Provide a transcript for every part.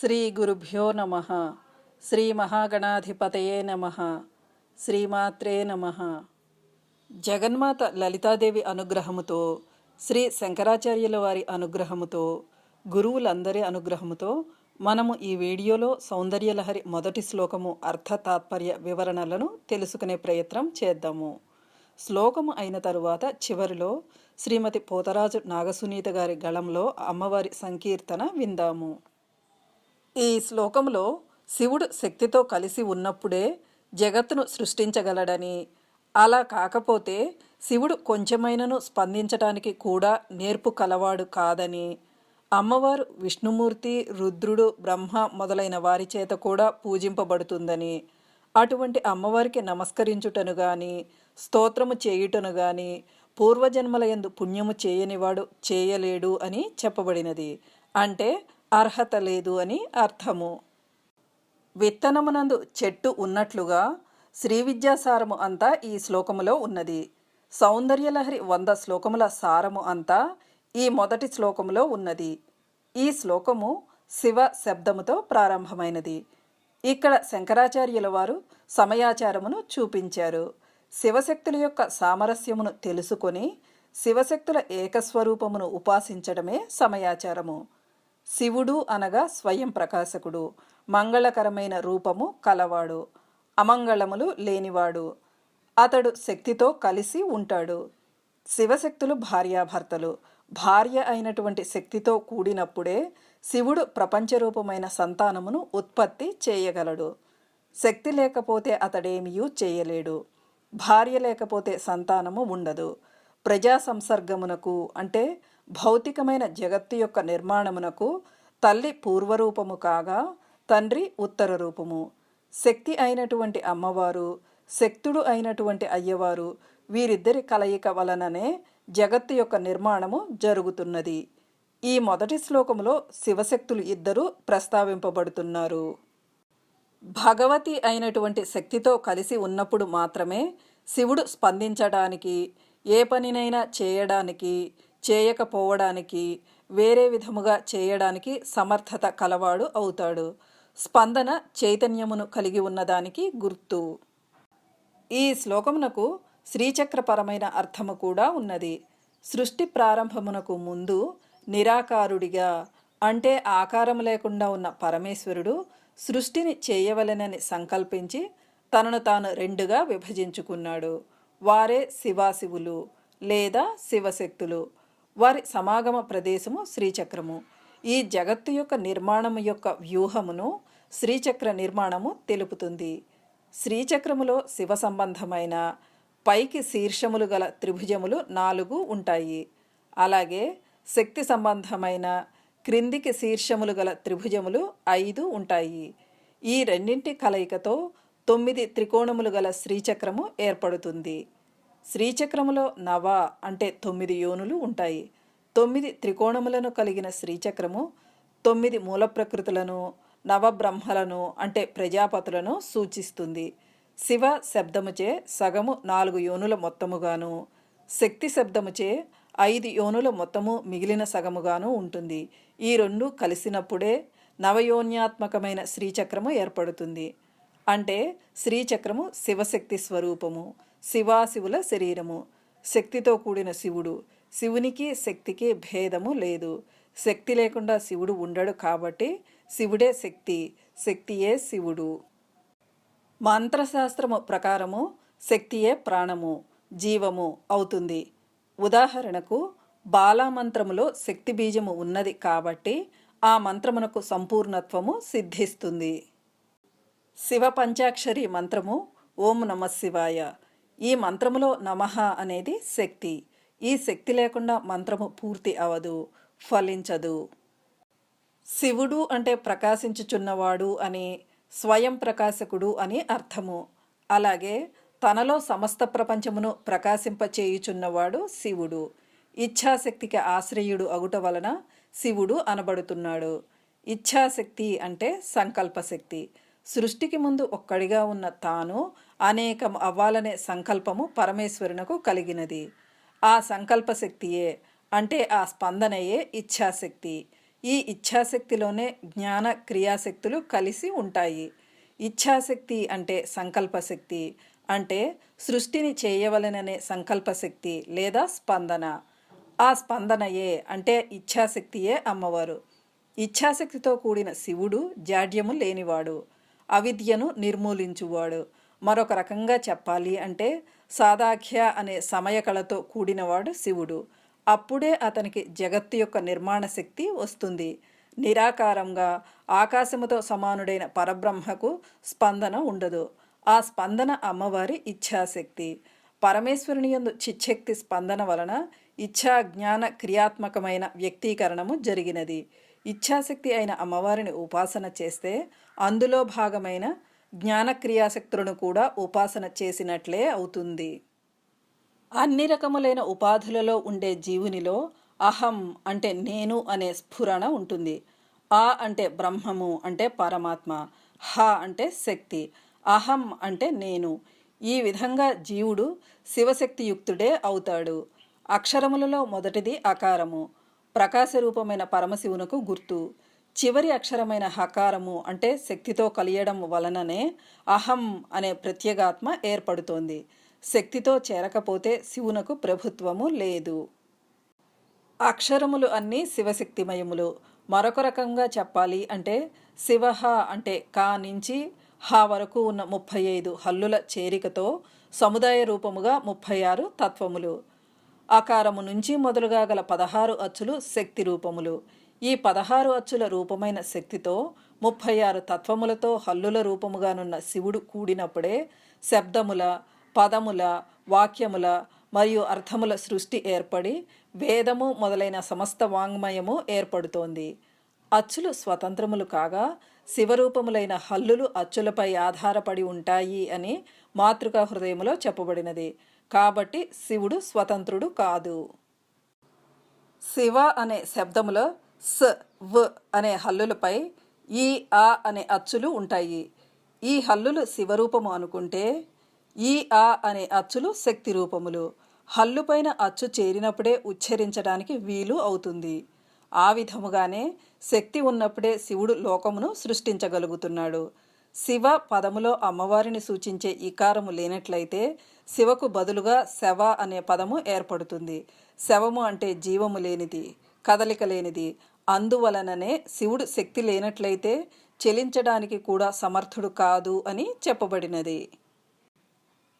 శ్రీ గురుభ్యో నమ. శ్రీ మహాగణాధిపతయే నమ. శ్రీమాత్రే నమ. జగన్మాత లలితాదేవి అనుగ్రహముతో శ్రీ శంకరాచార్యుల వారి అనుగ్రహముతో గురువులందరి అనుగ్రహముతో మనము ఈ వీడియోలో సౌందర్యలహరి మొదటి శ్లోకము అర్థ తాత్పర్య వివరణలను తెలుసుకునే ప్రయత్నం చేద్దాము. శ్లోకము అయిన తరువాత చివరిలో శ్రీమతి పోతరాజు నాగసునీత గారి గళంలో అమ్మవారి సంకీర్తన విందాము. ఈ శ్లోకంలో శివుడు శక్తితో కలిసి ఉన్నప్పుడే జగత్తును సృష్టించగలడని. అలా కాకపోతే శివుడు కొంచెమైనను స్పందించటానికి కూడా నేర్పు కలవాడు కాదని. అమ్మవారు విష్ణుమూర్తి రుద్రుడు బ్రహ్మ మొదలైన వారి చేత కూడా పూజింపబడుతుందని. అటువంటి అమ్మవారికి నమస్కరించుటను గాని స్తోత్రము చేయుటను గాని పూర్వజన్మలయందు పుణ్యము చేయనివాడు చేయలేడు అని చెప్పబడినది. అంటే అర్హత లేదు అని అర్థము. విత్తనమునందు చెట్టు ఉన్నట్లుగా శ్రీ విద్యాసారము అంతా ఈ శ్లోకములో ఉన్నది. సౌందర్యలహరి వంద శ్లోకముల సారము అంతా ఈ మొదటి శ్లోకములో ఉన్నది. ఈ శ్లోకము శివ శబ్దముతో ప్రారంభమైనది. ఇక్కడ శంకరాచార్యుల వారు సమయాచారమును చూపించారు. శివశక్తుల యొక్క సామరస్యమును తెలుసుకొని శివశక్తుల ఏకస్వరూపమును ఉపాసించడమే సమయాచారము. శివుడు అనగా స్వయం ప్రకాశకుడు మంగళకరమైన రూపము కలవాడు అమంగళములు లేనివాడు. అతడు శక్తితో కలిసి ఉంటాడు. శివశక్తులు భార్యాభర్తలు. భార్య అయినటువంటి శక్తితో కూడినప్పుడే శివుడు ప్రపంచరూపమైన సంతానమును ఉత్పత్తి చేయగలడు. శక్తి లేకపోతే అతడేమియూ చేయలేడు. భార్య లేకపోతే సంతానము ఉండదు. ప్రజా సంసర్గమునకు అంటే భౌతికమైన జగత్తు యొక్క నిర్మాణమునకు తల్లి పూర్వరూపము కాగా తండ్రి ఉత్తర రూపము శక్తి అయినటువంటి అమ్మవారు శక్తుడు అయినటువంటి అయ్యవారు వీరిద్దరి కలయిక వలననే జగత్తు యొక్క నిర్మాణము జరుగుతున్నది. ఈ మొదటి శ్లోకములో శివశక్తులు ఇద్దరు ప్రస్తావింపబడుతున్నారు. భగవతి అయినటువంటి శక్తితో కలిసి ఉన్నప్పుడు మాత్రమే శివుడు స్పందించడానికి ఏ పనినైనా చేయడానికి చేయకపోవడానికి వేరే విధముగా చేయడానికి సమర్థత కలవాడు అవుతాడు. స్పందన చైతన్యమును కలిగి ఉన్నదానికి గుర్తు. ఈ శ్లోకమునకు శ్రీచక్రపరమైన అర్థము కూడా ఉన్నది. సృష్టి ప్రారంభమునకు ముందు నిరాకారుడిగా అంటే ఆకారం లేకుండా ఉన్న పరమేశ్వరుడు సృష్టిని చేయవలెనని సంకల్పించి తనను తాను రెండుగా విభజించుకున్నాడు. వారే శివాశివులు లేదా శివశక్తులు. వారి సమాగమ ప్రదేశము శ్రీచక్రము. ఈ జగత్తు యొక్క నిర్మాణము యొక్క వ్యూహమును శ్రీచక్ర నిర్మాణము తెలుపుతుంది. శ్రీచక్రములో శివ సంబంధమైన పైకి శీర్షములు గల త్రిభుజములు నాలుగు ఉంటాయి. అలాగే శక్తి సంబంధమైన క్రిందికి శీర్షములు గల త్రిభుజములు ఐదు ఉంటాయి. ఈ రెండింటి కలయికతో తొమ్మిది త్రికోణములు గల శ్రీచక్రము ఏర్పడుతుంది. శ్రీచక్రములో నవ అంటే తొమ్మిది యోనులు ఉంటాయి. తొమ్మిది త్రికోణములను కలిగిన శ్రీచక్రము తొమ్మిది మూల ప్రకృతులను నవబ్రహ్మలను అంటే ప్రజాపతులను సూచిస్తుంది. శివ శబ్దముచే సగము నాలుగు యోనుల మొత్తముగాను శక్తి శబ్దముచే ఐదు యోనుల మొత్తము మిగిలిన సగముగాను ఉంటుంది. ఈ రెండు కలిసినప్పుడే నవయోన్యాత్మకమైన శ్రీచక్రము ఏర్పడుతుంది. అంటే శ్రీచక్రము శివశక్తి స్వరూపము. శివాశివుల శరీరము. శక్తితో కూడిన శివుడు. శివునికి శక్తికి భేదము లేదు. శక్తి లేకుండా శివుడు ఉండడు కాబట్టి శివుడే శక్తి. శక్తియే శివుడు. మంత్రశాస్త్రము ప్రకారము శక్తియే ప్రాణము జీవము అవుతుంది. ఉదాహరణకు బాలామంత్రములో శక్తి బీజము ఉన్నది కాబట్టి ఆ మంత్రమునకు సంపూర్ణత్వము సిద్ధిస్తుంది. శివ పంచాక్షరి మంత్రము ఓం నమ శివాయ. ఈ మంత్రములో నమః అనేది శక్తి. ఈ శక్తి లేకుండా మంత్రము పూర్తి అవదు ఫలించదు. శివుడు అంటే ప్రకాశించుచున్నవాడు అని స్వయం ప్రకాశకుడు అని అర్థము. అలాగే తనలో సమస్త ప్రపంచమును ప్రకాశింపచేయుచున్నవాడు శివుడు. ఇచ్ఛాశక్తికి ఆశ్రయుడు అగుట వలన శివుడు అనబడుతున్నాడు. ఇచ్ఛాశక్తి అంటే సంకల్పశక్తి. సృష్టికి ముందు ఒక్కడిగా ఉన్న తాను అనేకం అవ్వాలనే సంకల్పము పరమేశ్వరునకు కలిగినది. ఆ సంకల్పశక్తియే అంటే ఆ స్పందనయే ఇచ్ఛాశక్తి. ఈ ఇచ్ఛాశక్తిలోనే జ్ఞాన క్రియాశక్తులు కలిసి ఉంటాయి. ఇచ్ఛాశక్తి అంటే సంకల్పశక్తి అంటే సృష్టిని చేయవలననే సంకల్పశక్తి లేదా స్పందన. ఆ స్పందనయే అంటే ఇచ్ఛాశక్తియే అమ్మవారు. ఇచ్ఛాశక్తితో కూడిన శివుడు జాడ్యము లేనివాడు. అవిద్యను నిర్మూలించువాడు. మరొక రకంగా చెప్పాలి అంటే సాదాఖ్య అనే సమయకళతో కూడినవాడు శివుడు. అప్పుడే అతనికి జగత్తు యొక్క నిర్మాణ శక్తి వస్తుంది. నిరాకారంగా ఆకాశముతో సమానుడైన పరబ్రహ్మకు స్పందన ఉండదు. ఆ స్పందన అమ్మవారి ఇచ్ఛాశక్తి. పరమేశ్వరుని యందు చిచ్చక్తి స్పందన వలన ఇచ్ఛా జ్ఞాన క్రియాత్మకమైన వ్యక్తీకరణము జరిగినది. ఇచ్ఛాశక్తి అయిన అమ్మవారిని ఉపాసన చేస్తే అందులో భాగమైన జ్ఞాన క్రియాశక్తులను కూడా ఉపాసన చేసినట్లే అవుతుంది. అన్ని రకములైన ఉపాధులలో ఉండే జీవునిలో అహం అంటే నేను అనే స్ఫురణ ఉంటుంది. ఆ అంటే బ్రహ్మము అంటే పరమాత్మ. హ అంటే శక్తి. అహం అంటే నేను. ఈ విధంగా జీవుడు శివశక్తియుక్తుడే అవుతాడు. అక్షరములలో మొదటిది అకారము. ప్రకాశ రూపమైన పరమశివునకు గుర్తు. చివరి అక్షరమైన హకారము అంటే శక్తితో కలియడం వలననే అహం అనే ప్రత్యేగాత్మ ఏర్పడుతోంది. శక్తితో చేరకపోతే శివునకు ప్రభుత్వము లేదు. అక్షరములు అన్నీ శివశక్తిమయములు. మరొక రకంగా చెప్పాలి అంటే శివహ అంటే కా నుంచి హ వరకు ఉన్న ముప్పై ఐదు హల్లుల చేరికతో సముదాయ రూపముగా ముప్పై ఆరు తత్వములు. ఆకారము నుంచి మొదలుగా గల పదహారు అచ్చులు శక్తి రూపములు. ఈ పదహారు అచ్చుల రూపమైన శక్తితో ముప్పై ఆరు తత్వములతో హల్లుల రూపముగానున్న శివుడు కూడినప్పుడే శబ్దముల పదముల వాక్యముల మరియు అర్థముల సృష్టి ఏర్పడి వేదము మొదలైన సమస్త వాంగ్మయము ఏర్పడుతోంది. అచ్చులు స్వతంత్రములు కాగా శివరూపములైన హల్లులు అచ్చులపై ఆధారపడి ఉంటాయి అని మాతృకా హృదయములో చెప్పబడినది. కాబట్టి శివుడు స్వతంత్రుడు కాదు. శివ అనే శబ్దములో స వ్ అనే హల్లులపై ఈ ఆ అనే అచ్చులు ఉంటాయి. ఈ హల్లులు శివరూపము అనుకుంటే ఈ ఆ అనే అచ్చులు శక్తి రూపములు. హల్లుపైన అచ్చు చేరినప్పుడే ఉచ్చరించడానికి వీలు అవుతుంది. ఆ విధముగానే శక్తి ఉన్నప్పుడే శివుడు లోకమును సృష్టించగలుగుతున్నాడు. శివ పదములో అమ్మవారిని సూచించే ఇకారము లేనట్లయితే శివకు బదులుగా శవ అనే పదము ఏర్పడుతుంది. శవము అంటే జీవము లేనిది. కదలిక లేనిది. అందువలననే శివుడు శక్తి లేనట్లయితే చెలించడానికి కూడా సమర్థుడు కాదు అని చెప్పబడినది.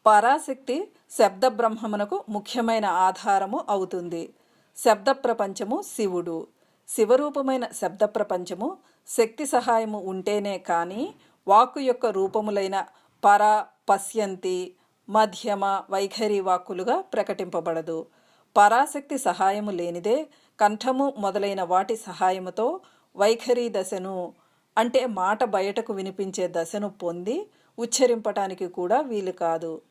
పరాశక్తి శబ్ద బ్రహ్మమునకు ముఖ్యమైన ఆధారము అవుతుంది. శబ్ద ప్రపంచము శివుడు. శివరూపమైన శబ్ద ప్రపంచము శక్తి సహాయము ఉంటేనే కానీ వాక్కు యొక్క రూపములైన పర పశ్యంతి మధ్యమ వైఖరి వాక్కులుగా ప్రకటింపబడదు. పరాశక్తి సహాయము లేనిదే కంఠము మొదలైన వాటి సహాయముతో వైఖరి దశను అంటే మాట బయటకు వినిపించే దశను పొంది ఉచ్చరింపటానికి కూడా వీలు కాదు.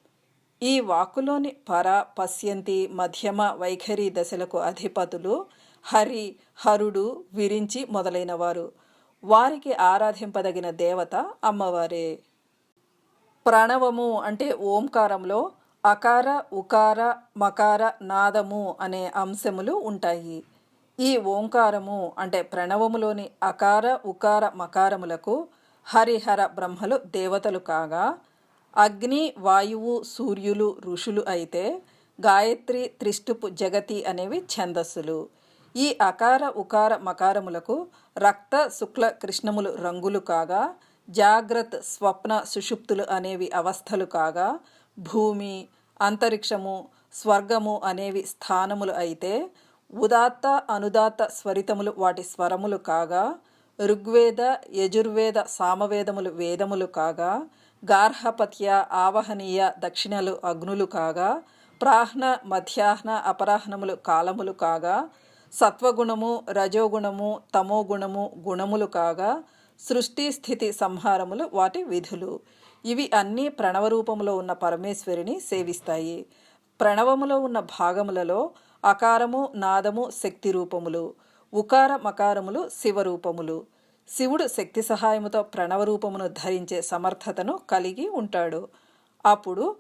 ఈ వాక్కులోని పర పశ్యంతి మధ్యమ వైఖరి దశలకు అధిపతులు హరి హరుడు విరించి మొదలైనవారు. వారికి ఆరాధింపదగిన దేవత అమ్మవారే. ప్రణవము అంటే ఓంకారంలో అకార ఉకార మకార నాదము అనే అంశములు ఉంటాయి. ఈ ఓంకారము అంటే ప్రణవములోని అకార ఉకార మకారములకు హరిహర బ్రహ్మలు దేవతలు కాగా అగ్ని వాయువు సూర్యులు ఋషులు అయితే గాయత్రి త్రిష్టుపు జగతి అనేవి ఛందస్సులు. ఈ అకార ఉకార మకారములకు రక్త శుక్ల కృష్ణములు రంగులు కాగా జాగ్రత్ స్వప్న సుషుప్తులు అనేవి అవస్థలు కాగా భూమి అంతరిక్షము స్వర్గము అనేవి స్థానములు అయితే ఉదాత్త అనుదాత్త స్వరితములు వాటి స్వరములు కాగా ఋగ్వేద యజుర్వేద సామవేదములు వేదములు కాగా గార్హపత్య ఆవహనీయ దక్షిణలు అగ్నులు కాగా ప్రాహ్న మధ్యాహ్న అపరాహ్నములు కాలములు కాగా సత్వగుణము రజోగుణము తమోగుణము గుణములు కాగా సృష్టి స్థితి సంహారములు వాటి విధులు. ఇవి అన్నీ ప్రణవ రూపంలో ఉన్న పరమేశ్వరిని సేవిస్తాయి. ప్రణవములో ఉన్న భాగములలో అకారము నాదము శక్తి రూపములు. ఉకార మకారములు శివరూపములు శివుడు శక్తి సహాయముతో ప్రణవరూపమును ధరించే సమర్థతను కలిగి ఉంటాడు. అప్పుడు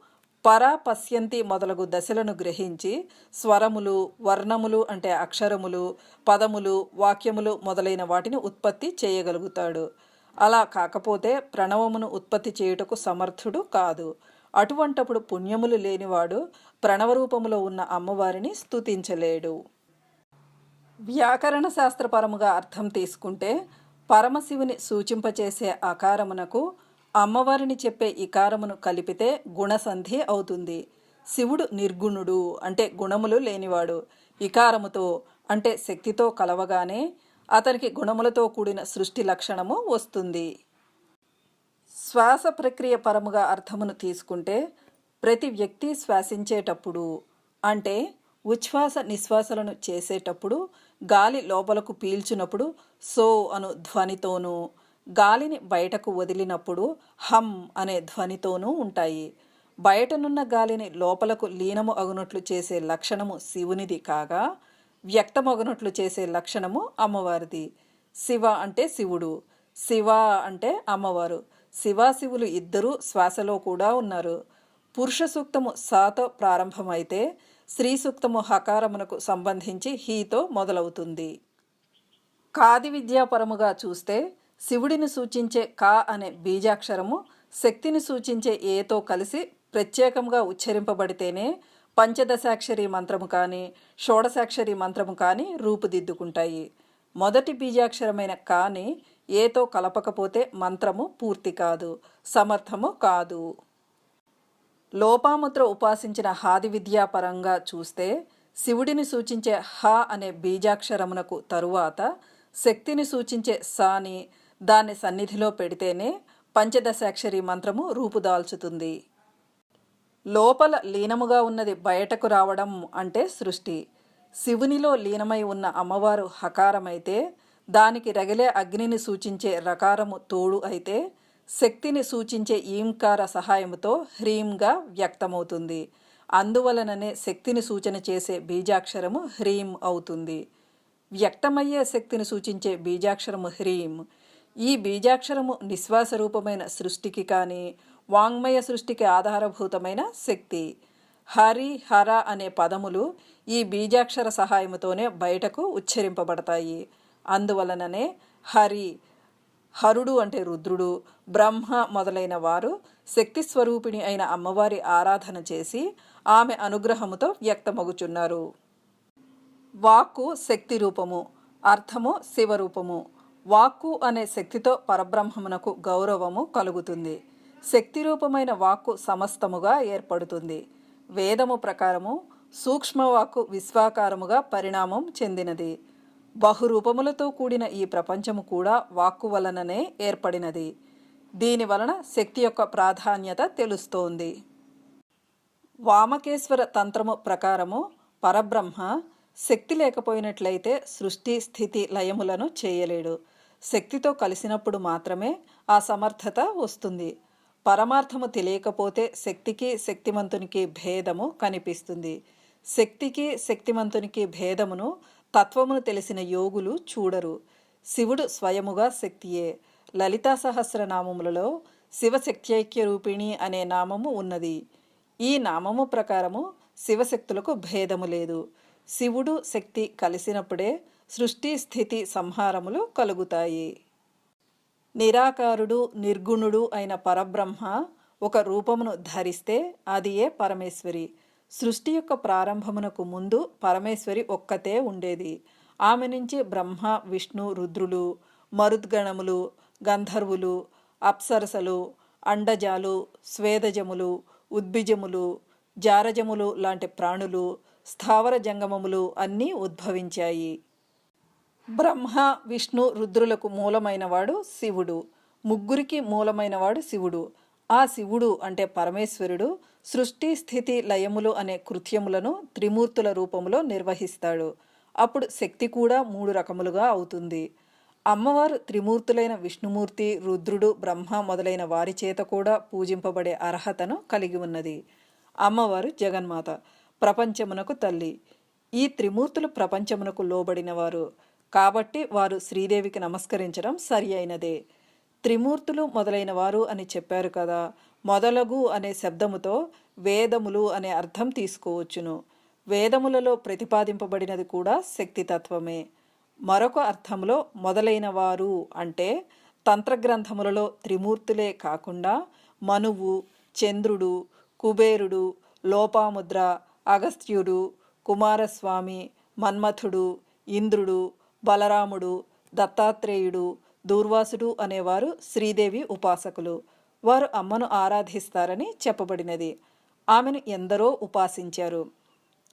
పర పశ్యంతి మొదలగు దశలను గ్రహించి స్వరములు వర్ణములు అంటే అక్షరములు పదములు వాక్యములు మొదలైన వాటిని ఉత్పత్తి చేయగలుగుతాడు. అలా కాకపోతే ప్రణవమును ఉత్పత్తి చేయుటకు సమర్థుడు కాదు. అటువంటప్పుడు పుణ్యములు లేనివాడు ప్రణవరూపములో ఉన్న అమ్మవారిని స్తుతించలేడు. వ్యాకరణ శాస్త్రపరముగా అర్థం తీసుకుంటే పరమశివుని సూచింపచేసే అకారమునకు అమ్మవారిని చెప్పే ఇకారమును కలిపితే గుణసంధి అవుతుంది. శివుడు నిర్గుణుడు అంటే గుణములు లేనివాడు. ఇకారముతో అంటే శక్తితో కలవగానే అతనికి గుణములతో కూడిన సృష్టి లక్షణము వస్తుంది. శ్వాస ప్రక్రియ పరముగా అర్థమును తీసుకుంటే ప్రతి వ్యక్తి శ్వాసించేటప్పుడు అంటే ఉచ్ఛ్వాస నిశ్వాసలను చేసేటప్పుడు గాలి లోపలకు పీల్చినప్పుడు సో అను ధ్వనితోనూ గాలిని బయటకు వదిలినప్పుడు హమ్ అనే ధ్వనితోనూ ఉంటాయి. బయటనున్న గాలిని లోపలకు లీనము అగునట్లు చేసే లక్షణము శివునిది కాగా వ్యక్తమగునట్లు చేసే లక్షణము అమ్మవారిది. శివ అంటే శివుడు. శివ అంటే అమ్మవారు. శివాశివులు ఇద్దరూ శ్వాసలో కూడా ఉన్నారు. పురుష సూక్తము సాతో ప్రారంభమైతే స్త్రీ సూక్తము హకారమునకు సంబంధించి హీతో మొదలవుతుంది. కాది విద్యాపరముగా చూస్తే శివుడిని సూచించే కా అనే బీజాక్షరము శక్తిని సూచించే ఏతో కలిసి ప్రత్యేకంగా ఉచ్చరింపబడితేనే పంచదశాక్షరి మంత్రము కానీ షోడశాక్షరి మంత్రము కానీ రూపుదిద్దుకుంటాయి. మొదటి బీజాక్షరమైన కాని ఏతో కలపకపోతే మంత్రము పూర్తి కాదు సమర్థము కాదు. లోపాముద్ర ఉపాసించిన హాది విద్యాపరంగా చూస్తే శివుడిని సూచించే హ అనే బీజాక్షరమునకు తరువాత శక్తిని సూచించే సాని దాన్ని సన్నిధిలో పెడితేనే పంచదశాక్షరి మంత్రము రూపుదాల్చుతుంది. లోపల లీనముగా ఉన్నది బయటకు రావడం అంటే సృష్టి. శివునిలో లీనమై ఉన్న అమ్మవారు హకారమైతే దానికి రగిలే అగ్నిని సూచించే రకారము తోడు అయితే శక్తిని సూచించే ఈంకార సహాయముతో హ్రీంగా వ్యక్తమవుతుంది. అందువలననే శక్తిని సూచన చేసే బీజాక్షరము హ్రీం అవుతుంది. వ్యక్తమయ్యే శక్తిని సూచించే బీజాక్షరము హ్రీం ఈ బీజాక్షరము నిశ్వాస రూపమైన సృష్టికి కానీ వాంగ్మయ సృష్టికి ఆధారభూతమైన శక్తి. హరి హర అనే పదములు ఈ బీజాక్షర సహాయముతోనే బయటకు ఉచ్చరింపబడతాయి. అందువలననే హరి హరుడు అంటే రుద్రుడు బ్రహ్మ మొదలైన వారు శక్తి స్వరూపిణి అయిన అమ్మవారి ఆరాధన చేసి ఆమె అనుగ్రహముతో వ్యక్తమగుచున్నారు. వాక్కు శక్తి రూపము అర్థము శివరూపము వాక్కు అనే శక్తితో పరబ్రహ్మమునకు గౌరవము కలుగుతుంది. శక్తి రూపమైన వాక్కు సమస్తముగా ఏర్పడుతుంది. వేదము ప్రకారము సూక్ష్మవాక్కు విశ్వాకారముగా పరిణామం చెందినది. బహురూపములతో కూడిన ఈ ప్రపంచము కూడా వాక్కు వలననే ఏర్పడినది. దీని వలన శక్తి యొక్క ప్రాధాన్యత తెలుస్తోంది. వామకేశ్వర తంత్రము ప్రకారము పరబ్రహ్మ శక్తి లేకపోయినట్లయితే సృష్టి స్థితి లయములను చేయలేడు. శక్తితో కలిసినప్పుడు మాత్రమే ఆ సమర్థత వస్తుంది. పరమార్థము తెలియకపోతే శక్తికి శక్తిమంతునికి భేదము కనిపిస్తుంది. శక్తికి శక్తిమంతునికి భేదమును తత్వమును తెలిసిన యోగులు చూడరు. శివుడు స్వయముగా శక్తియే. లలితా సహస్రనామములలో శివశక్త్యైక్య రూపిణి అనే నామము ఉన్నది. ఈ నామము ప్రకారము శివశక్తులకు భేదము లేదు. శివుడు శక్తి కలిసినప్పుడే సృష్టి స్థితి సంహారములు కలుగుతాయి. నిరాకారుడు నిర్గుణుడు అయిన పరబ్రహ్మ ఒక రూపమును ధరిస్తే అది ఏ పరమేశ్వరి. సృష్టి యొక్క ప్రారంభమునకు ముందు పరమేశ్వరి ఒక్కతే ఉండేది. ఆమె నుంచి బ్రహ్మ విష్ణు రుద్రులు మరుద్గణములు గంధర్వులు అప్సరసలు అండజాలు స్వేదజములు ఉద్భిజములు జారజములు లాంటి ప్రాణులు స్థావర జంగమములు అన్నీ ఉద్భవించాయి. బ్రహ్మ విష్ణు రుద్రులకు మూలమైనవాడు శివుడు. ముగ్గురికి మూలమైనవాడు శివుడు. ఆ శివుడు అంటే పరమేశ్వరుడు సృష్టి స్థితి లయములు అనే కృత్యములను త్రిమూర్తుల రూపంలో నిర్వహిస్తాడు. అప్పుడు శక్తి కూడా మూడు రకములుగా అవుతుంది. అమ్మవారు త్రిమూర్తులైన విష్ణుమూర్తి రుద్రుడు బ్రహ్మ మొదలైన వారి చేత కూడా పూజింపబడే అర్హతను కలిగి ఉన్నది. అమ్మవారు జగన్మాత ప్రపంచమునకు తల్లి. ఈ త్రిమూర్తులు ప్రపంచమునకు లోబడినవారు. కాబట్టి వారు శ్రీదేవికి నమస్కరించడం సరి అయినదే. త్రిమూర్తులు మొదలైన వారు అని చెప్పారు కదా. మొదలగు అనే శబ్దముతో వేదములు అనే అర్థం తీసుకోవచ్చును. వేదములలో ప్రతిపాదింపబడినది కూడా శక్తితత్వమే. మరొక అర్థంలో మొదలైన వారు అంటే తంత్రగ్రంథములలో త్రిమూర్తులే కాకుండా మనువు చంద్రుడు కుబేరుడు లోపాముద్ర అగస్త్యుడు కుమారస్వామి మన్మథుడు ఇంద్రుడు బలరాముడు దత్తాత్రేయుడు దూర్వాసుడు అనేవారు శ్రీదేవి ఉపాసకులు. వారు అమ్మను ఆరాధిస్తారని చెప్పబడినది. ఆమెను ఎందరో ఉపాసించారు.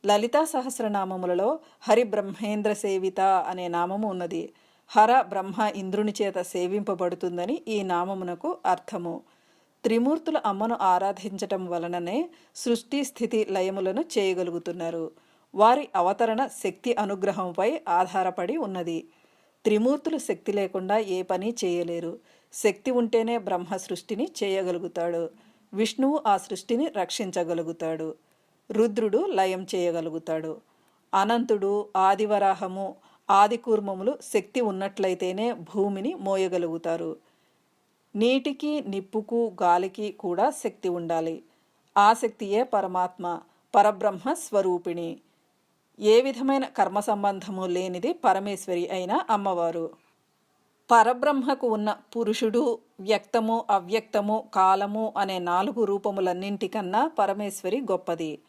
లలితా సహస్రనామములలో హరి బ్రహ్మేంద్ర సేవిత అనే నామము ఉన్నది. హర బ్రహ్మ ఇంద్రుని చేత సేవింపబడుతుందని ఈ నామమునకు అర్థము. త్రిమూర్తుల అమ్మను ఆరాధించటం వలననే సృష్టి స్థితి లయములను చేయగలుగుతున్నారు. వారి అవతరణ శక్తి అనుగ్రహంపై ఆధారపడి ఉన్నది. త్రిమూర్తులు శక్తి లేకుండా ఏ పని చేయలేరు. శక్తి ఉంటేనే బ్రహ్మ సృష్టిని చేయగలుగుతాడు. విష్ణువు ఆ సృష్టిని రక్షించగలుగుతాడు. రుద్రుడు లయం చేయగలుగుతాడు. అనంతుడు ఆదివరాహము ఆదికూర్మములు శక్తి ఉన్నట్లయితేనే భూమిని మోయగలుగుతారు. నీటికి నిప్పుకు గాలికి కూడా శక్తి ఉండాలి. ఆ శక్తియే పరమాత్మ పరబ్రహ్మ స్వరూపిణి. ఏ విధమైన కర్మ సంబంధము లేనిది పరమేశ్వరి అయిన అమ్మవారు. పరబ్రహ్మకు ఉన్న పురుషుడు వ్యక్తము అవ్యక్తము కాలము అనే నాలుగు రూపములన్నింటికన్నా పరమేశ్వరి గొప్పది.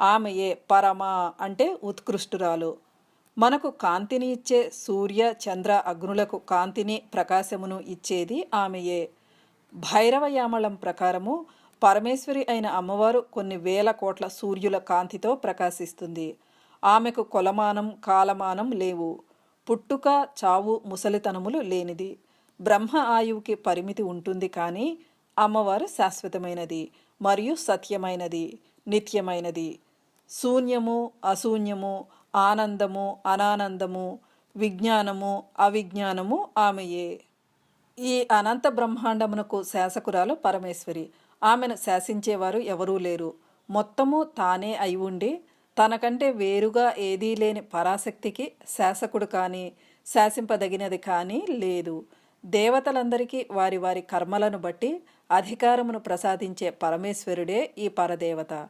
ఆమెయే పరమ అంటే ఉత్కృష్టురాలు. మనకు కాంతిని ఇచ్చే సూర్య చంద్ర అగ్నులకు కాంతిని ప్రకాశమును ఇచ్చేది ఆమెయే. భైరవయామళం ప్రకారము పరమేశ్వరి అయిన అమ్మవారు కొన్ని వేల కోట్ల సూర్యుల కాంతితో ప్రకాశిస్తుంది. ఆమెకు కొలమానం కాలమానం లేవు. పుట్టుక చావు ముసలితనములు లేనిది. బ్రహ్మ ఆయువుకి పరిమితి ఉంటుంది కానీ అమ్మవారు శాశ్వతమైనది మరియు సత్యమైనది నిత్యమైనది. శూన్యము అశూన్యము ఆనందము అనానందము విజ్ఞానము అవిజ్ఞానము ఆమెయే. ఈ అనంత బ్రహ్మాండమునకు శాసకురాలు పరమేశ్వరి. ఆమెను శాసించేవారు ఎవరూ లేరు. మొత్తము తానే అయి ఉండి తనకంటే వేరుగా ఏదీ లేని పరాశక్తికి శాసకుడు కానీ శాసింపదగినది కానీ లేదు. దేవతలందరికీ వారి వారి కర్మలను బట్టి అధికారమును ప్రసాదించే పరమేశ్వరుడే ఈ పరదేవత.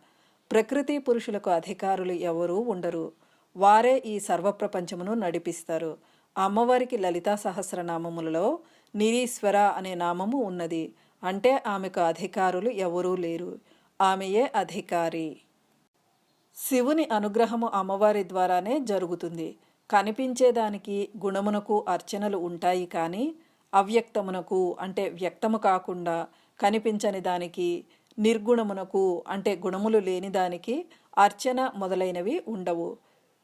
ప్రకృతి పురుషులకు అధికారులు ఎవరూ ఉండరు. వారే ఈ సర్వప్రపంచమును నడిపిస్తారు. అమ్మవారికి లలితా సహస్రనామములలో నిరీశ్వర అనే నామము ఉన్నది. అంటే ఆమెకు అధికారులు ఎవరూ లేరు. ఆమెయే అధికారి. శివుని అనుగ్రహము అమ్మవారి ద్వారానే జరుగుతుంది. కనిపించేదానికి గుణమునకు అర్చనలు ఉంటాయి కానీ అవ్యక్తమునకు అంటే వ్యక్తము కాకుండా కనిపించని దానికి నిర్గుణమునకు అంటే గుణములు లేని దానికి అర్చన మొదలైనవి ఉండవు.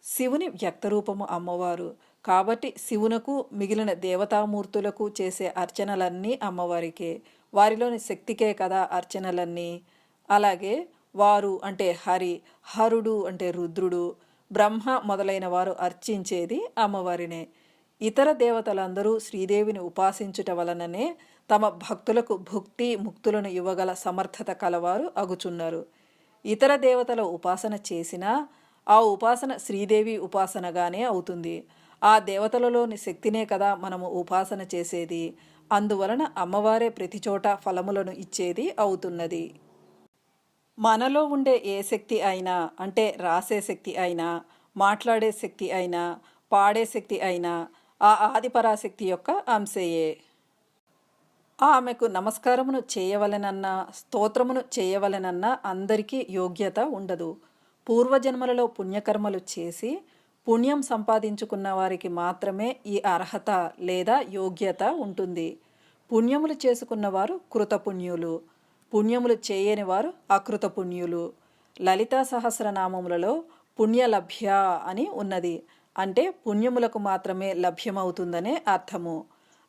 శివుని వ్యక్తరూపము అమ్మవారు. కాబట్టి శివునకు మిగిలిన దేవతామూర్తులకు చేసే అర్చనలన్నీ అమ్మవారికే. వారిలోని శక్తికే కదా అర్చనలన్నీ. అలాగే వారు అంటే హరి హరుడు అంటే రుద్రుడు బ్రహ్మ మొదలైన వారు అర్చించేది అమ్మవారినే. ఇతర దేవతలందరూ శ్రీదేవిని ఉపాసించుట వలననే తమ భక్తులకు భుక్తి ముక్తులను ఇవ్వగల సమర్థత కలవారు అగుచున్నారు. ఇతర దేవతల ఉపాసన చేసినా ఆ ఉపాసన శ్రీదేవి ఉపాసనగానే అవుతుంది. ఆ దేవతలలోని శక్తినే కదా మనము ఉపాసన చేసేది. అందువలన అమ్మవారే ప్రతి చోట ఫలములను ఇచ్చేది అవుతున్నది. మనలో ఉండే ఏ శక్తి అయినా అంటే రాసే శక్తి అయినా మాట్లాడే శక్తి అయినా పాడే శక్తి అయినా ఆ ఆదిపరాశక్తి యొక్క అంశయే. ఆమెకు నమస్కారమును చేయవలెనన్నా స్తోత్రమును చేయవలెనన్నా అందరికీ యోగ్యత ఉండదు. పూర్వజన్మలలో పుణ్యకర్మలు చేసి పుణ్యం సంపాదించుకున్న వారికి మాత్రమే ఈ అర్హత లేదా యోగ్యత ఉంటుంది. పుణ్యములు చేసుకున్నవారు కృతపుణ్యులు. పుణ్యములు చేయని వారు అకృత పుణ్యులు లలితా సహస్రనామములలో పుణ్యలభ్య అని ఉన్నది. అంటే పుణ్యములకు మాత్రమే లభ్యమవుతుందనే అర్థము.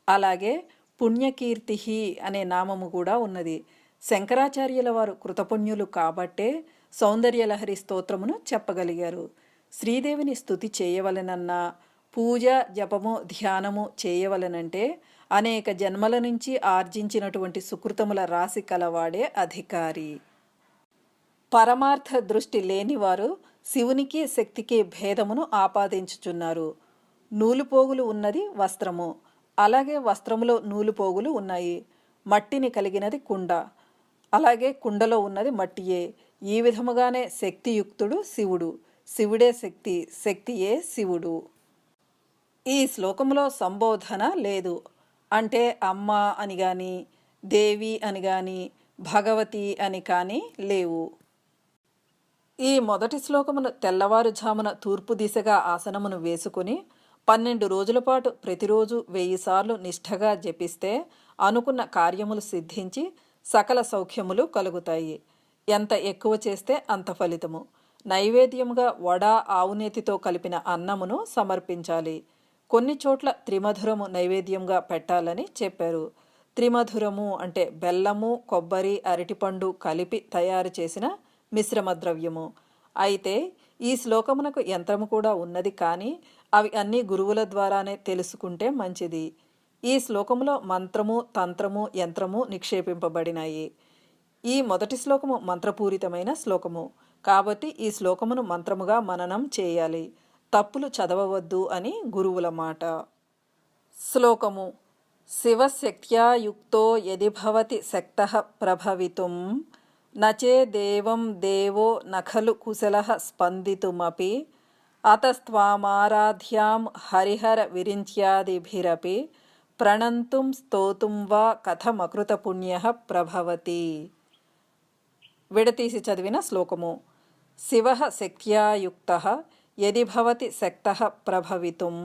అలాగే పుణ్యకీర్తి అనే నామము కూడా ఉన్నది. శంకరాచార్యుల వారు కృతపుణ్యులు కాబట్టే సౌందర్యలహరి స్తోత్రమును చెప్పగలిగారు. శ్రీదేవిని స్థుతి చేయవలెనన్నా పూజ జపము ధ్యానము చేయవలెనంటే అనేక జన్మల నుంచి ఆర్జించినటువంటి సుకృతముల రాశి కలవాడే అధికారి. పరమార్థ దృష్టి లేనివారు శివునికి శక్తికి భేదమును ఆపాదించుచున్నారు. నూలుపోగులు ఉన్నది వస్త్రము. అలాగే వస్త్రములో నూలుపోగులు ఉన్నాయి. మట్టిని కలిగినది కుండ. అలాగే కుండలో ఉన్నది మట్టియే. ఈ విధముగానే శక్తియుక్తుడు శివుడు. శివుడే శక్తి. శక్తియే శివుడు. ఈ శ్లోకంలో సంబోధన లేదు. అంటే అమ్మ అని కానీ దేవి అని కానీ భగవతి అని కానీ లేవు. ఈ మొదటి శ్లోకమును తెల్లవారుజామున తూర్పు దిశగా ఆసనమును వేసుకుని పన్నెండు రోజుల పాటు ప్రతిరోజు వెయ్యి సార్లు నిష్ఠగా జపిస్తే అనుకున్న కార్యములు సిద్ధించి సకల సౌఖ్యములు కలుగుతాయి. ఎంత ఎక్కువ చేస్తే అంత ఫలితము. నైవేద్యముగా వడ ఆవునేతితో కలిపిన అన్నమును సమర్పించాలి. కొన్ని చోట్ల త్రిమధురము నైవేద్యంగా పెట్టాలని చెప్పారు. త్రిమధురము అంటే బెల్లము కొబ్బరి అరటిపండు కలిపి తయారు చేసిన మిశ్రమ ద్రవ్యము. అయితే ఈ శ్లోకమునకు యంత్రము కూడా ఉన్నది కానీ అవి అన్ని గురువుల ద్వారానే తెలుసుకుంటే మంచిది. ఈ శ్లోకములో మంత్రము తంత్రము యంత్రము నిక్షేపింపబడినాయి. ఈ మొదటి శ్లోకము మంత్రపూరితమైన శ్లోకము. కాబట్టి ఈ శ్లోకమును మంత్రముగా మననం చేయాలి. తప్పులు చదవవద్దు అని గురువుల మాట. శ్లోకము శివశక్త్యాయుక్తో యది భవతి శక్త ప్రభవితుం నచే దేవం దేవో నఖలు కుశల స్పందితుమపి అతస్వామారాధ్యాం హరిహర విరింత్యాదిభిరపి ప్రణంతుం స్తోతుం వా కథమకృతపుణ్య ప్రభవతి. విడతీసి చదివిన శ్లోకము శివ శక్త్యాయుక్త యది భవతి శక్త ప్రభవితుం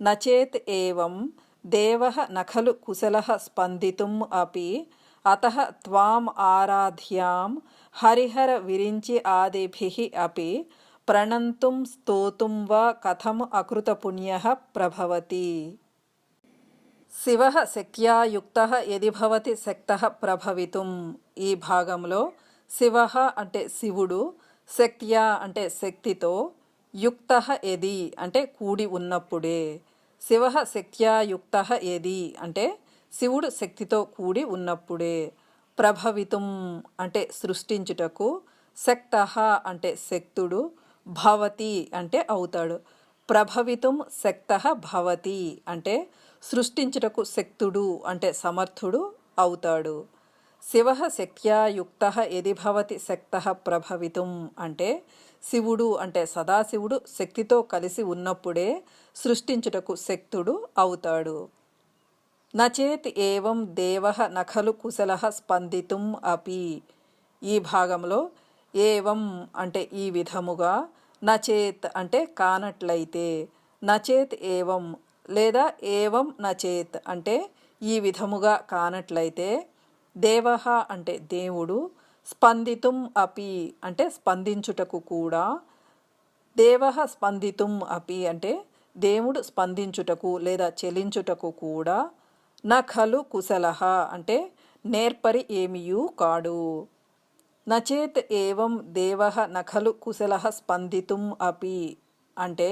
నచేత్ ఏవం దేవ నఖలు కుశల స్పందితుం అపి అత త్వాం ఆరాధ్యాం హరిహర విరించి ఆదిభిః అపి ప్రణంతుం స్తోతుం వా కథం అకృతపుణ్య ప్రభవతి శివ శక్యాయుక్త ఎది భవతి శక్త ప్రభవితుం ఈ భాగంలో శివ అంటే శివుడు శక్త్యా అంటే శక్తితో యుక్త ఎది అంటే కూడి ఉన్నప్పుడే. శివ శక్త్యాయుక్త ఏది? అంటే శివుడు శక్తితో కూడి ఉన్నప్పుడే. ప్రభవితం అంటే సృష్టించుటకు శక్త అంటే శక్తుడు భవతి అంటే అవుతాడు. ప్రభవితం శక్త భవతి అంటే సృష్టించుటకు శక్తుడు అంటే సమర్థుడు అవుతాడు. శివ శక్త్యాయుక్త ఎది భవతి? శక్త ప్రభవితం అంటే శివుడు అంటే సదాశివుడు శక్తితో కలిసి ఉన్నప్పుడే సృష్టించుటకు శక్తుడు అవుతాడు. నచేత్ ఏవం దేవ నఖలు కుశల స్పందితుం అపి. ఈ భాగంలో ఏవం అంటే ఈ విధముగా నచేత్ అంటే కానట్లయితే నచేత్ ఏవం లేదా ఏవం నచేత్ అంటే ఈ విధముగా కానట్లయితే దేవ అంటే దేవుడు స్పందితుం అపి అంటే స్పందించుటకు కూడా దేవ స్పందితుం అపి అంటే దేవుడు స్పందించుటకు లేదా చెలించుటకు కూడా నఖలు కుశలహ అంటే నేర్పరి ఏమియూ కాడు. నచేత్ ఏవం దేవ నఖలు కుశల స్పందితుం అపి అంటే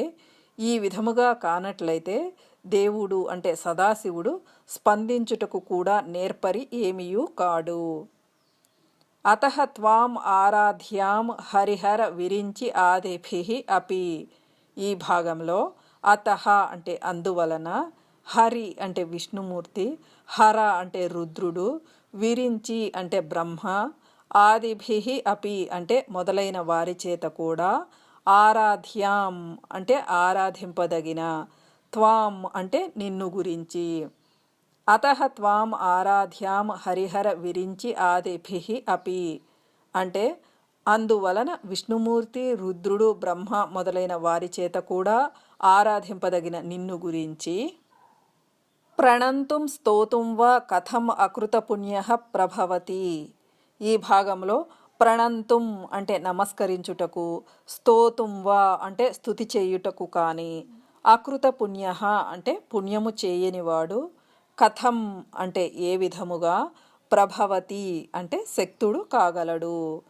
ఈ విధముగా కానట్లయితే దేవుడు అంటే సదాశివుడు స్పందించుటకు కూడా నేర్పరి ఏమియూ కాడు. అత త్వాం ఆరాధ్యాం హరిహర విరించి ఆదిభి అపి ఈ భాగంలో అత అంటే అందువలన హరి అంటే విష్ణుమూర్తి హర అంటే రుద్రుడు విరించి అంటే బ్రహ్మ ఆదిభి అపి అంటే మొదలైన వారి చేత కూడా ఆరాధ్యాం అంటే ఆరాధింపదగిన త్వాం అంటే నిన్ను గురించి. అత త్వాం ఆరాధ్యాం హరిహర విరించి ఆదిభి అపి. అంటే అందువలన విష్ణుమూర్తి రుద్రుడు బ్రహ్మ మొదలైన వారి చేత కూడా ఆరాధింపదగిన నిన్ను గురించి ప్రణంతుం స్తోతుం వా కథం అకృతపుణ్య ప్రభవతి. ఈ భాగంలో ప్రణంతుం అంటే నమస్కరించుటకు స్తోతుం వా అంటే స్థుతి చేయుటకు కానీ అకృత పుణ్య అంటే పుణ్యము చేయనివాడు కథం అంటే ఏ విధముగా ప్రభవతి అంటే శక్తుడు కాగలడు?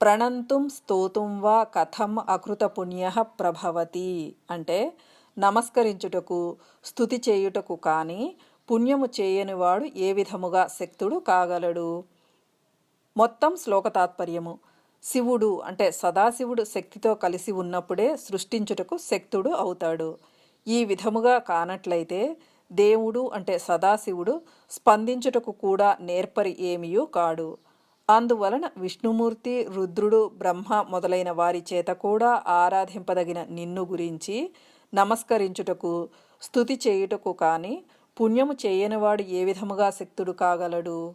ప్రణంతుం స్తోతుం వా కథం అకృత పుణ్య ప్రభవతి అంటే నమస్కరించుటకు స్థుతి చేయుటకు కానీ పుణ్యము చేయనివాడు ఏ విధముగా శక్తుడు కాగలడు? మొత్తం శ్లోక తాత్పర్యము. శివుడు అంటే సదాశివుడు శక్తితో కలిసి ఉన్నప్పుడే సృష్టించుటకు శక్తుడు అవుతాడు. ఈ విధముగా కానట్లయితే దేవుడు అంటే సదాశివుడు స్పందించుటకు కూడా నేర్పరి ఏమియూ కాడు. అందువలన విష్ణుమూర్తి రుద్రుడు బ్రహ్మ మొదలైన వారి చేత కూడా ఆరాధింపదగిన నిన్ను గురించి నమస్కరించుటకు స్థుతి చేయుటకు కానీ పుణ్యము చేయనివాడు ఏ విధముగా శక్తుడు కాగలడు?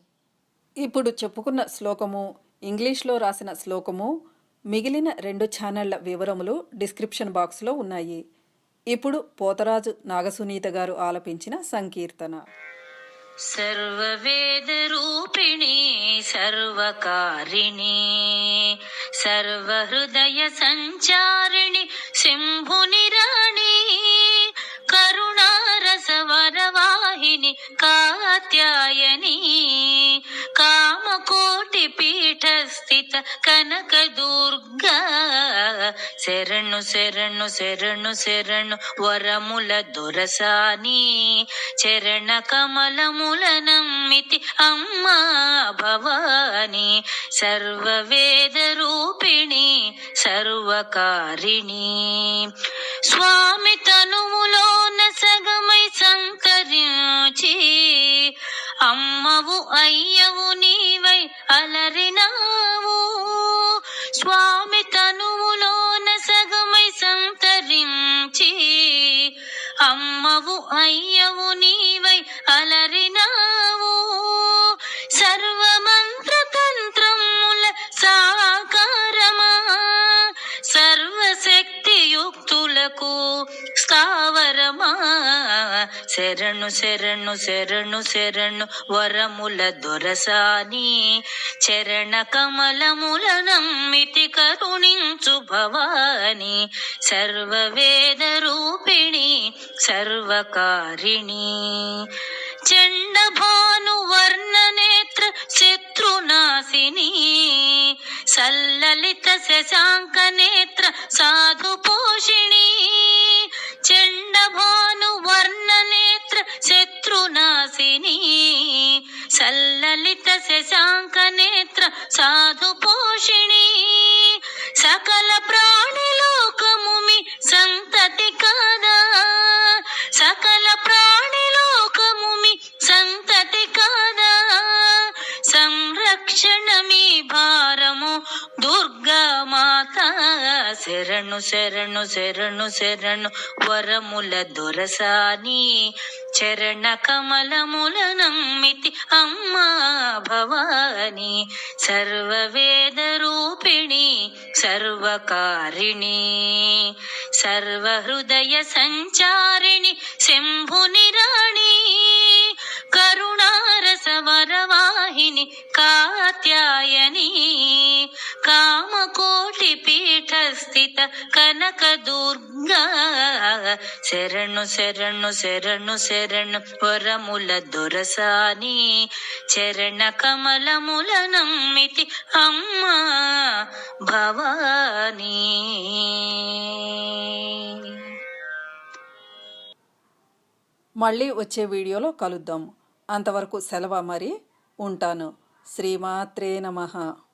ఇప్పుడు చెప్పుకున్న శ్లోకము ఇంగ్లీష్లో రాసిన శ్లోకము మిగిలిన రెండు ఛానళ్ళ వివరములు డిస్క్రిప్షన్ బాక్స్లో ఉన్నాయి. ఇప్పుడు పోతరాజు నాగసునీత గారు ఆలపించిన సంకీర్తన सर्ववेदरूपिणी सर्वकारिणी सर्वहृदयसञ्चारिणि शम्भुनिराणि करुणारसवरवाहिनि कात्यायनी సీత కనక దుర్గా. శరణు శరణు శరణు శరణు వరముల దొరసాని. చరణ కమలముల నమ్మితి అమ్మా భవాని. సర్వవేద రూపిణి సర్వకారిణి. స్వామి తనువులోన సగమై సంకరించి అమ్మవు అయ్యవు నీవై అలరినావు. స్వామి తనువులోన సగమై సంతరించి అమ్మవు అయ్యవు నీవై అలరినా శరణు శరణు శరణు శరణు వరముల దొరసాని. చరణ కమలముల నమ్మితి కరుణించు భవాని. సర్వవేద రూపిణి సర్వకారిణి. చండ భాను వర్ణ నేత్ర శత్రునాశిని సల్లలిత శశాంక నేత్ర సాధు పోషిణి. శత్రునాశిని. సల్లలిత శశాంక నేత్ర సాధు పోషిణి. సకల ప్రాణి లోకముమి సంతతి కాదా. సకల ప్రాణి లోకముమి సంతతి కాదా. సంరక్షణమి భా శరణు శరణు శరణు శరణు వరముల దొరసాని. చరణ కమలముల నమ్మితి అమ్మా భవాని. సర్వవేద రూపిణి సర్వకారిణి. సర్వహృదయ సంచారిణి శంభునిరాణి కరుణారసవరవాహిని కాత్యాయని. కామకోటి పీఠస్థిత కనక దుర్గా. శరణు శరణు శరణు శరణు వరముల దొరసాని. చరణ కమలముల నమ్మితి అమ్మా భవానీ. మళ్ళీ వచ్చే వీడియోలో కలుద్దాం. అంతవరకు సెలవు మరి. ఉంటాను. శ్రీమాత్రే నమః.